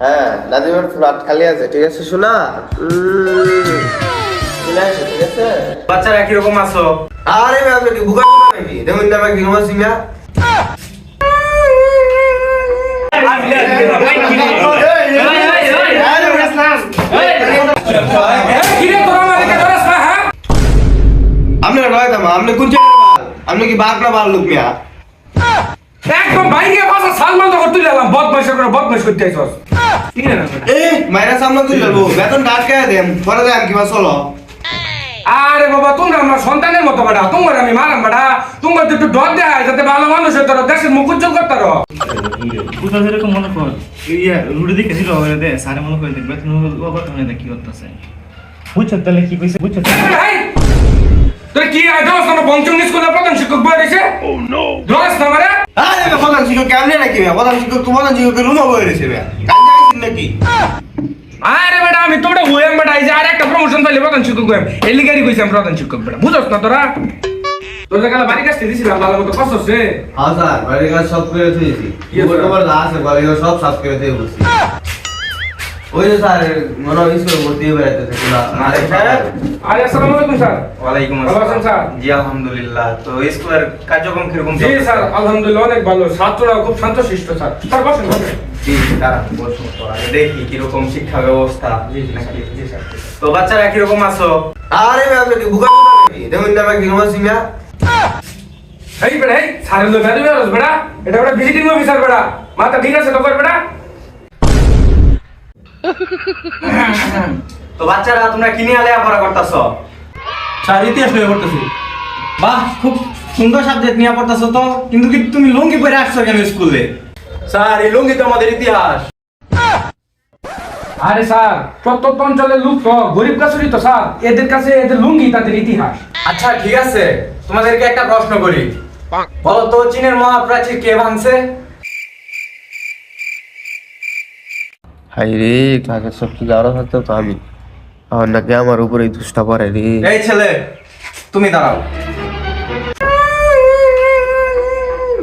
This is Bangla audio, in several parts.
হ্যাঁ নাদিমের ফ্ল্যাট খালি আছে ঠিক আছে? শোনা? উম, ঠিক আছে? বাচ্চারা কীরকম আছো? আরে ম্যাম নাকি বুকা নাকি? দেখুন না কি ঘুমাচ্ছি মিয়া আপনি নয় তামা আপনি কোন আপনি কি বাঘ না বাল লোক মিয়া? একদম বাইরে ভাষা সালমান তখন তুই এলাম বদমাইশ করে বদমাইশ করতে আইছস এ সামনে তুই যাব বেতন ডাক দেন? পরে দেন কিবা চলো। আরে বাবা তোমরা আমার সন্তানের মতো বাড়া তোমার আমি মারাম বাড়া তোমার একটু ডর দেয় যাতে ভালো মানুষ হতো দেশের মুখ উজ্জ্বল কোথাও যেরকম মনে কর? ইয়া রুডি দেখে দিল দে সারে মনে করে দেখবে তুমি বাবা তুমি দেখ কি করতেছে? বুঝছ তাহলে কি কইছে বুঝছ তোর কি আইডস না পঞ্চম স্কুলের প্রধান শিক্ষক বই রয়েছে ও নো ডস না মারে আরে প্রধান শিক্ষক কেমনে নাকি প্রধান শিক্ষক তো প্রধান শিক্ষক রুমে কাজে আইছেন নাকি? আরে বেটা আমি তোমরা হইয়াম বেটা এই যে আর একটা প্রমোশন পাইলে প্রধান শিক্ষক হইয়াম এই লিগারি কইছিলাম প্রধান শিক্ষক বেটা। বুঝছ না তোরা? তোর কালে বাড়ি কাছে দিছিলাম ভালো মতো কষ্ট হচ্ছে হ্যাঁ স্যার বাড়ির কাজ সব করে দিয়েছি কি আছে? বাড়ির কাজ সব সাফ করে দিয়ে বলছি। ওই যে স্যার মনে হয় স্কুলে ভর্তি হয়ে থাকে না আরে স্যার আসসালামু আলাইকুম স্যার। ওয়ালাইকুম আছেন, স্যার? জি আলহামদুলিল্লাহ। তো স্কুলের কার্যক্রম কীরকম জি স্যার আলহামদুলিল্লাহ অনেক ভালো। ছাত্ররা খুব শান্তশিষ্ট স্যার। স্যার বসেন বসেন। জি দাঁড়ান বসুন তো আগে দেখি কীরকম শিক্ষা ব্যবস্থা জি জি স্যার, স্যার। তো বাচ্চারা কীরকম আছো? আরে ম্যাম নাকি বুকা নাকি? দেখুন না কি ঘুমাচ্ছি মিয়া এই বেটা এই স্যারের লোক বেড়ে এটা বেটা ভিজিটিং অফিসার বেটা মাথা ঠিক আছে তো বেটা তো বাচ্চারা তোমরা কি নিয়ে লেখাপড়া করতেছো? স্যার ইতিহাস নিয়ে করতেছি বাহ খুব সুন্দর সাবজেক্ট নিয়ে পড়তেছো তো। কিন্তু কি তুমি লুঙ্গি পরে আসছো কেন স্কুলে? স্যার এই লুঙ্গি তো আমাদের ইতিহাস। আরে স্যার প্রত্যন্ত অঞ্চলের লোক তো গরিব কাছুরি তো স্যার। এদের কাছে এদের লুঙ্গি তাদের ইতিহাস। আচ্ছা ঠিক আছে। তোমাদেরকে একটা প্রশ্ন করি। বলো তো চীনের মহাপ্রাচীর কে ভাঙছে? হাই রে ক্লাসের সব কি যাওয়ার থাকতো তো আমি? আর নাকি আমার উপরে দুষ্টা পড়ে রে। এই ছেলে তুমি দাঁড়াও।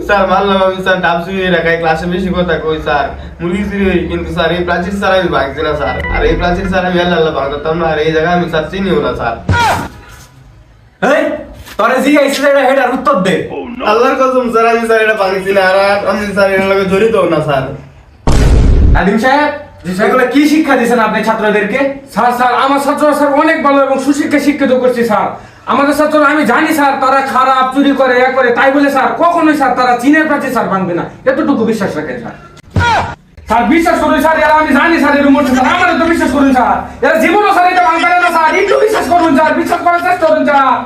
স্যার মানলাম আমি স্যার ডাব শুয়ে রাখাই ক্লাসে বেশি কথা কই স্যার। মুরগি চুরি হই কিন্তু স্যার এই প্রাচীর স্যার আমি ভাঙছি না স্যার। আর এই প্রাচীর স্যার আমি আল্লাহ আল্লাহ ভাঙতাম না আর এই জায়গায় আমি স্যার চিনিও না স্যার। এই তোরে জি আইছে এটা হেডার উত্তর দে। আল্লাহর কসম স্যার আমি স্যার এটা ভাঙছি না আর আমি স্যার এর লগে জড়িত না স্যার। নাদিম সাহেব এগুলো কি শিক্ষা দিয়েছেন আপনি ছাত্রদেরকে? স্যার স্যার আমার ছাত্ররা স্যার অনেক ভালো এবং সুশিক্ষা শিক্ষিত করছে স্যার। আমাদের ছাত্ররা আমি জানি স্যার তারা খারাপ চুরি করে এ করে। তাই বলে স্যার কখনোই স্যার তারা চীনের কাছে স্যার ভাঙবে না। এতটুকু বিশ্বাস রাখেন স্যার। স্যার বিশ্বাস করুন স্যার এরা আমি জানি স্যার এর উন্মোচন স্যার আমার তো বিশ্বাস করুন স্যার। এরা জীবনও স্যার এটা ভাঙবে না স্যার। একটু বিশ্বাস করুন স্যার বিশ্বাস করার চেষ্টা করুন স্যার।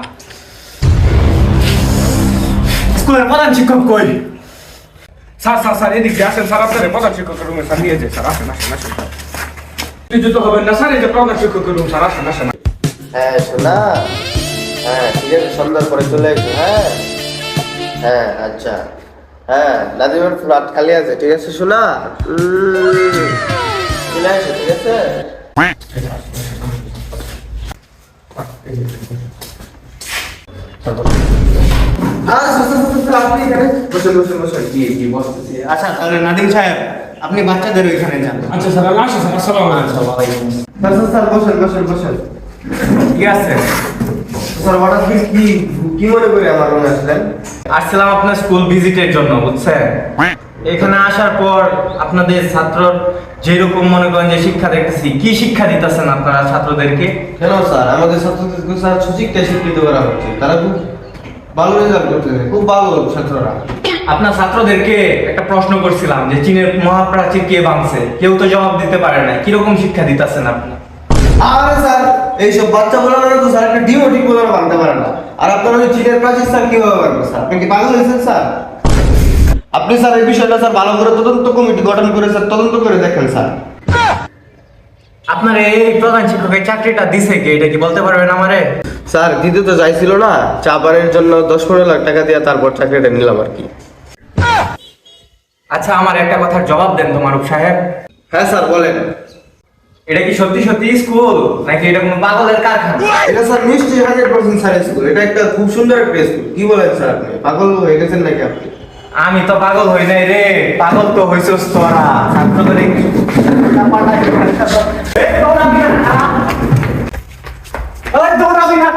স্কুলের প্রধান শিক্ষক কই? স্যার স্যার স্যার এদিক দিয়ে আসেন স্যার আপনাদের প্রধান শিক্ষকের রুমে স্যার নিয়ে যায় স্যার আসেন আসেন আসেন স্যার। নিযুক্ত হবেন না স্যার এই যে প্রধান শিক্ষকের রুম স্যার আসেন আসেন। হ্যাঁ শোনা। হ্যাঁ ঠিক আছে সন্ধ্যার পরে চলে এসো হ্যাঁ? হ্যাঁ আচ্ছা। হ্যাঁ নাদিমের ফ্ল্যাট খালি আছে ঠিক আছে শোনা? উম, চলে আসো ঠিক আছে? আচ্ছা, আপনি এখানে বসুন বসুন বসুন জি জি বসতেছি আচ্ছা তাহলে নাদিম সাহেব আপনি বাচ্চাদের ওইখানে যান। আচ্ছা স্যার আমি আসি স্যার আসসালামু আলাইকুম স্যার স্যার, স্যার বসেন বসেন বসেন আছে? স্যার হঠাৎ কি কি মনে করে আমার রুমে আসলেন? আসছিলাম আপনার স্কুল ভিজিটের জন্য বুঝছেন? এখানে আসার পর আপনাদের ছাত্র যেরকম মনে করেন যে শিক্ষা দেখতেছি কি শিক্ষা দিতেছেন আপনারা ছাত্রদেরকে? কেন স্যার আমাদের ছাত্রদেরকে স্যার সুশিক্ষায় শিক্ষিত করা হচ্ছে। তারা খুব ভালো রেজাল্ট করতেছে খুব ভালো ছাত্ররা। আপনার ছাত্রদেরকে একটা প্রশ্ন করছিলাম যে চীনের মহাপ্রাচীর কে ভাঙছে কেউ তো জবাব দিতে পারে না কীরকম শিক্ষা দিতেছেন আপনি? আরে স্যার এইসব বাচ্চা বলানো তো স্যার একটা ডিমও ঠিক বলে ভাঙতে পারে না। আর আপনার ওই চীনের প্রাচীর স্যার কীভাবে পারবে স্যার? আপনি কি পাগল হয়েছেন স্যার? আপনি স্যার এই বিষয়টা স্যার ভালো করে তদন্ত কমিটি গঠন করে স্যার তদন্ত করে দেখেন স্যার। আপনার এই প্রধান শিক্ষকের চাকরিটা দিছে কি? এটা কি বলতে পারবেন আমারে? স্যার দিতে তো চাইছিল না। চা পানের জন্য দশ পনেরো লাখ টাকা দিয়ে তারপর চাকরিটা নিলাম আর কি। আচ্ছা আমার একটা কথার জবাব দেন তো মারুফ সাহেব। হ্যাঁ স্যার বলেন। এটা কি সত্যি সত্যি স্কুল? নাকি এটা কোনো পাগলের কারখানা? এটা স্যার নিশ্চয়ই হান্ড্রেড পার্সেন্ট স্যার স্কুল। এটা একটা খুব সুন্দর একটা স্কুল। কি বলেন স্যার আপনি? পাগল হয়ে গেছেন নাকি আপনি? আমি তো পাগল হই নাই রে। পাগল তো হইছস তোরা। ছাত্র করে দৌড়াবি না দৌড়াবি না